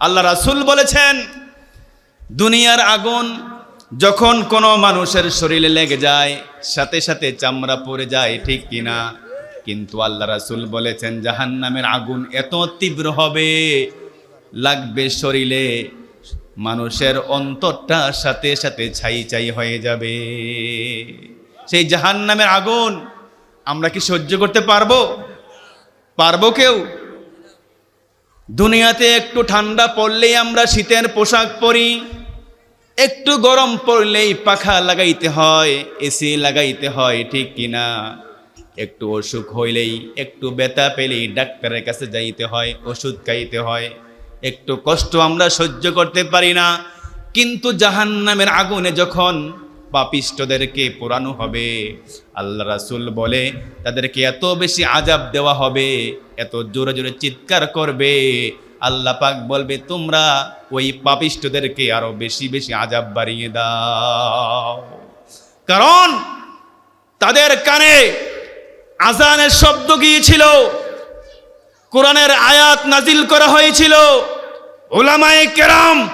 আল্লাহ রাসুল বলেছেন, দুনিয়ার আগুন যখন কোনো মানুষের শরীরে লেগে যায়, সাথে সাথে চামড়া পড়ে যায়, ঠিক কিনা? কিন্তু আল্লাহ রাসুল বলেছেন, জাহান্নামের আগুন এত তীব্র হবে, লাগবে শরীরে, মানুষের অন্তরটা সাথে সাথে ছাই ছাই হয়ে যাবে। সেই জাহান্নামের আগুন আমরা কি সহ্য করতে পারব? পারব কেউ? দুনিয়াতে একটু ঠান্ডা পড়লেই আমরা শীতের পোশাক পরি। একটু গরম পড়লেই পাখা লাগাইতে হয় এসি লাগাইতে হয়, ঠিক কিনা? একটু অসুখ হইলেই একটু ব্যথা পেলেই ডাক্তারের কাছে যাইতে হয়, ওষুধ খাইতে হয়। একটু কষ্ট আমরা সহ্য করতে পারি না। কিন্তু জাহান্নামের আগুনে যখন পাপিষ্টদেরকে পোড়ানো হবে। আল্লাহ রাসূল বলে, তাদেরকে এত বেশি আজাব দেওয়া হবে, এত জোরে জোরে চিৎকার করবে। আল্লাহ পাক বলবে, তোমরা ওই পাপিষ্টদেরকে আরও বেশি বেশি আজাব বাড়িয়ে দাও। কারণ তাদের কানে আজানের শব্দ গিয়েছিল কোরআনের আয়াত নাজিল করা হয়েছিল। ওলামায়ে কেরাম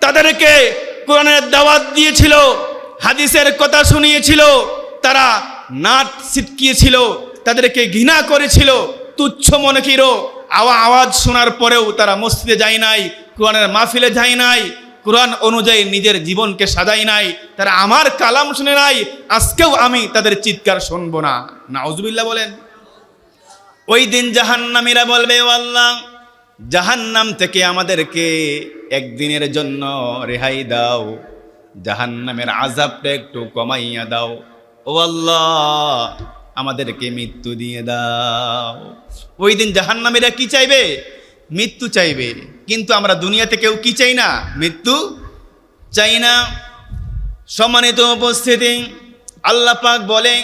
তাদেরকে কোরআনের দাওয়াত দিয়েছিল। হাদিসের কথা শুনিয়েছিল, তারা নাট ছিটকিয়েছিল, তাদেরকে ঘৃণা করেছিল, তুচ্ছ মনে কিরো আওয়া আওয়াজ শোনার পরেও তারা মসজিদে যায় নাই, কোরআনের মাহফিলে যায় নাই, কোরআন অনুযায়ী নিজের জীবনকে সাজাই নাই, তারা আমার কালাম শুনে নাই, আজকেও আমি তাদের চিৎকার শুনব না। নাউজুবিল্লাহ বলেন। ওই দিন জাহান্নামীরা বলবে আল্লাহ, জাহান্নাম থেকে আমাদেরকে একদিনের জন্য রেহাই দাও। জাহান্নামের আজাবটা একটু কমাইয়া দাও। ও আল্লাহ, আমাদেরকে মৃত্যু দিয়ে দাও। ওই দিন জাহান্নামীরা কি চাইবে? মৃত্যু চাইবে। কিন্তু আমরা দুনিয়াতে কেউ কি চাই না? মৃত্যু চাই না। সম্মানিত উপস্থিতি, আল্লাহ পাক বলে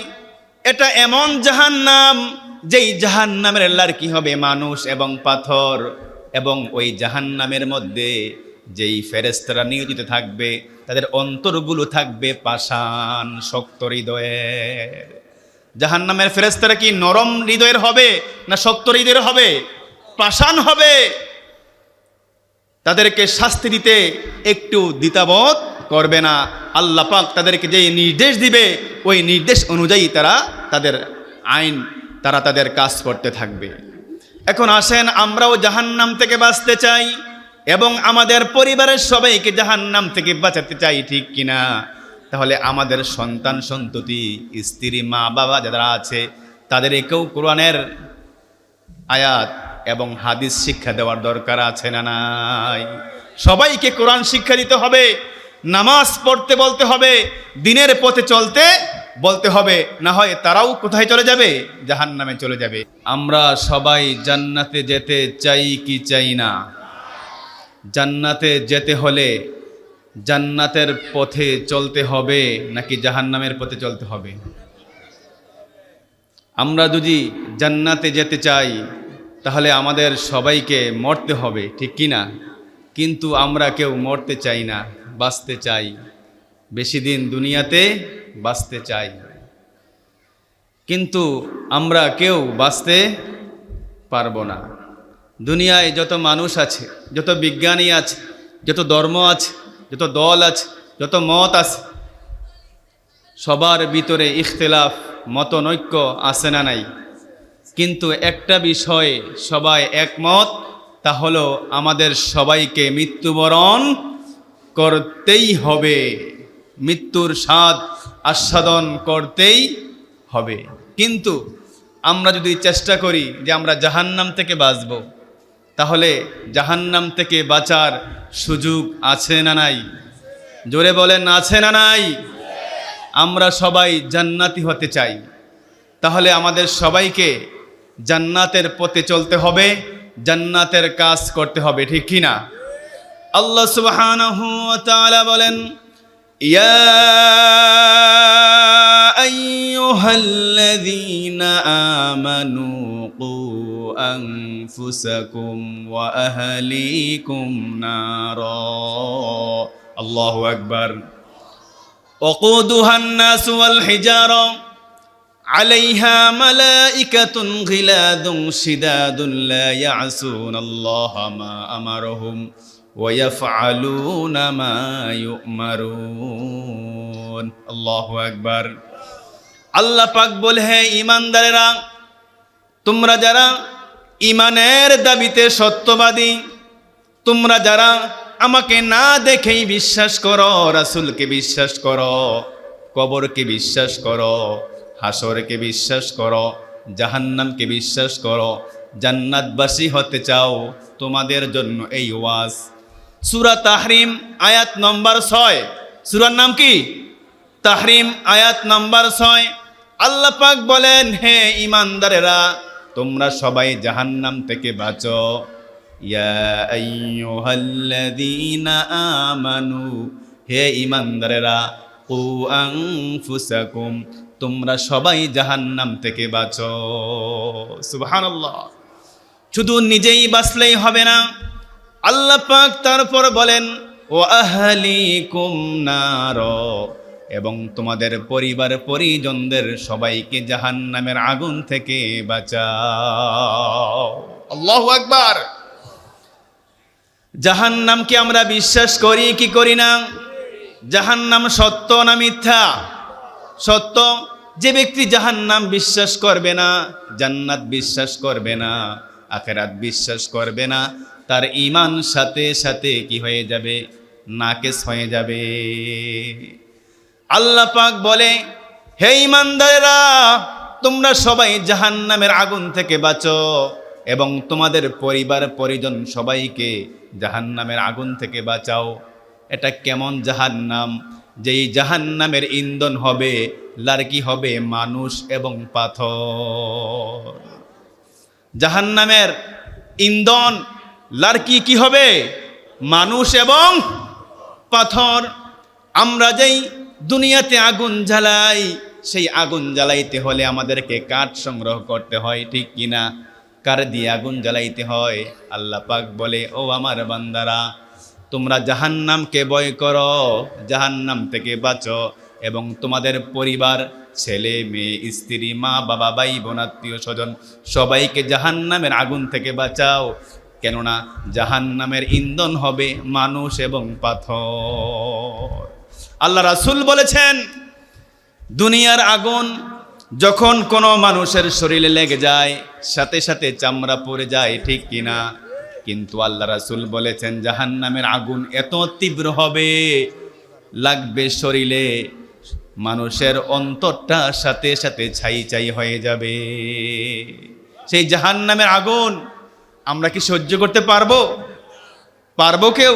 এটা এমন জাহান্নাম, যেই জাহান্নামের আল্লাহর কি হবে? মানুষ এবং পাথর। এবং ওই জাহান্নামের মধ্যে যেই ফেরেস্তারা নিয়োজিত থাকবে, তাদের অন্তরগুলো থাকবে পাষাণ শক্ত হৃদয়ের জাহান্নামের ফেরেস্তারা কি নরম হৃদয়ের হবে না শক্ত হৃদয়ের হবে? পাষাণ হবে। তাদেরকে শাস্তি দিতে একটু দ্বিতাবোধ করবে না। আল্লাহ পাক তাদেরকে যে নির্দেশ দিবে, ওই নির্দেশ অনুযায়ী তারা তাদের আইন, তারা তাদের কাজ করতে থাকবে। এখন আসেন আমরাও জাহান্নাম থেকে বাঁচতে চাই। এবং আমাদের পরিবারের সবাইকে জাহান্নাম থেকে বাঁচাতে চাই, ঠিক কিনা? তাহলে আমাদের সন্তান সন্ততি, স্ত্রী, মা, বাবা যারা আছে, তাদেরকেও কোরআনের আয়াত এবং হাদিস শিক্ষা দেওয়ার দরকার আছে না নাই? সবাইকে কোরআন শিক্ষা দিতে হবে, নামাজ পড়তে বলতে হবে, দিনের পথে চলতে বলতে হবে, না হয় তারাও কোথায় চলে যাবে? জাহান নামে চলে যাবে। আমরা সবাই জান্নাতে যেতে চাই কি চাই না? জান্নাতে যেতে হলে জান্নাতের পথে চলতে হবে নাকি জাহান্নামের পথে চলতে হবে? আমরা যদি জান্নাতে যেতে চাই, তাহলে আমাদের সবাইকে মরতে হবে, ঠিক কি না? কিন্তু আমরা কেউ মরতে চাই না, বাঁচতে চাই। বেশি দিন দুনিয়াতে বাঁচতে চাই। কিন্তু আমরা কেউ বাঁচতে পারব না। দুনিয়ায় যত মানুষ আছে, যত বিজ্ঞানী আছে, যত ধর্ম আছে, যত দল আছে, যত মত আছে, সবার ভিতরে ইখতলাফ, মতনৈক্য আছে না নাই। কিন্তু একটা বিষয়ে সবাই একমত, তা হলো আমাদের সবাইকে মৃত্যুবরণ করতেই হবে। মৃত্যুর স্বাদ আস্বাদন করতেই হবে। কিন্তু আমরা যদি চেষ্টা করি যে আমরা জাহান্নাম থেকে বাঁচব তাহলে জাহান্নাম থেকে বাঁচার সুযোগ আছে না নাই? জোরে বলেন, আছে না নাই? আমরা সবাই জান্নাতি হতে চাই। তাহলে আমাদের সবাইকে জান্নাতের পথে চলতে হবে, জান্নাতের কাজ করতে হবে, ঠিক কি না? আল্লাহ সুবহানাহু ওয়া তাআলা বলেন, ইয়া আইয়ুহাল্লাযীনা আমানু কু আনফুসাকুম ওয়া আহলিকুম নারা আল্লাহু আকবার وقودها الناس والحجارة عليها ملائكة غلاد شداد لا يعصون الله ما أمرهم ويفعلون ما يؤمرون الله أكبر আল্লাহ পাক বলে হে ইমানদারেরা তোমরা যারা ইমানের দাবিতে সত্যবাদী। তোমরা যারা আমাকে না দেখেই বিশ্বাস করো, রাসূলকে বিশ্বাস করো, কবরকে বিশ্বাস করো, হাসরকে বিশ্বাস করো, জাহান্নামকে বিশ্বাস করো, জান্নাতবাসী হতে চাও, তোমাদের জন্য এই ওয়াজ। সুরা তাহরিম আয়াত নম্বর ছয়। সূরার নাম কি? তাহরিম আয়াত নাম্বার ছয়। আল্লাহ পাক বলেন, হে ইমানদারেরা তোমরা সবাই জাহান্নাম থেকে বাঁচো। আমানু, হে ইমানদারেরা আনফুসাকুম, তোমরা সবাই জাহান্নাম থেকে বাঁচো। সুবহানাল্লাহ। শুধু নিজেই বাঁচলেই হবে না, আল্লাহ পাক তারপর বলেন ও আহলিকুম নার। এবং তোমাদের পরিবার পরিজনদের সবাইকে জাহান্নামের আগুন থেকে বাঁচাও। আল্লাহু আকবার। জাহান্নামকে আমরা বিশ্বাস করি কি করি না? জাহান্নাম সত্য না মিথ্যা? সত্য। যে ব্যক্তি জাহান্নাম বিশ্বাস করবে না জান্নাত বিশ্বাস করবে না আখেরাত বিশ্বাস করবে না তার ইমান সাথে সাথে কি হয়ে যাবে? নাকেস হয়ে যাবে। আল্লাহ পাক বলে, হে ইমানদারেরা তোমরা সবাই জাহান্নামের আগুন থেকে বাঁচো এবং তোমাদের পরিবার, পরিজন সবাইকে জাহান্নামের আগুন থেকে বাঁচাও। এটা কেমন জাহান্নাম? যেই জাহান্নামের ইন্ধন হবে, লারকি হবে মানুষ এবং পাথর। জাহান্নামের ইন্ধন, লারকি কি হবে? মানুষ এবং পাথর। আমরা যেই দুনিয়াতে আগুন জ্বালাই, সেই আগুন জ্বালাইতে হলে আমাদেরকে কাঠ সংগ্রহ করতে হয়, ঠিক কিনা কার দিয়ে আগুন জ্বালাইতে হয়? আল্লাহ পাক বলে, ও আমার বান্দারা, তোমরা জাহান্নামকে ভয় করো, জাহান্নাম থেকে বাঁচো এবং তোমাদের পরিবার, ছেলে, মেয়ে, স্ত্রী, মা, বাবা, ভাই, বোন, আত্মীয় স্বজন, সবাইকে জাহান্নামের আগুন থেকে বাঁচাও। কেননা জাহান্নামের ইন্ধন হবে মানুষ এবং পাথর। আল্লাহ রাসুল বলেছেন, দুনিয়ার আগুন যখন কোনো মানুষের শরীরে লেগে যায়, সাথে সাথে চামড়া পড়ে যায়, ঠিক কিনা? কিন্তু আল্লাহ রাসুল বলেছেন, জাহান্নামের আগুন এত তীব্র হবে, লাগবে শরীরে, মানুষের অন্তরটা সাথে সাথে ছাই ছাই হয়ে যাবে। সেই জাহান্নামের আগুন আমরা কি সহ্য করতে পারব? পারব কেউ?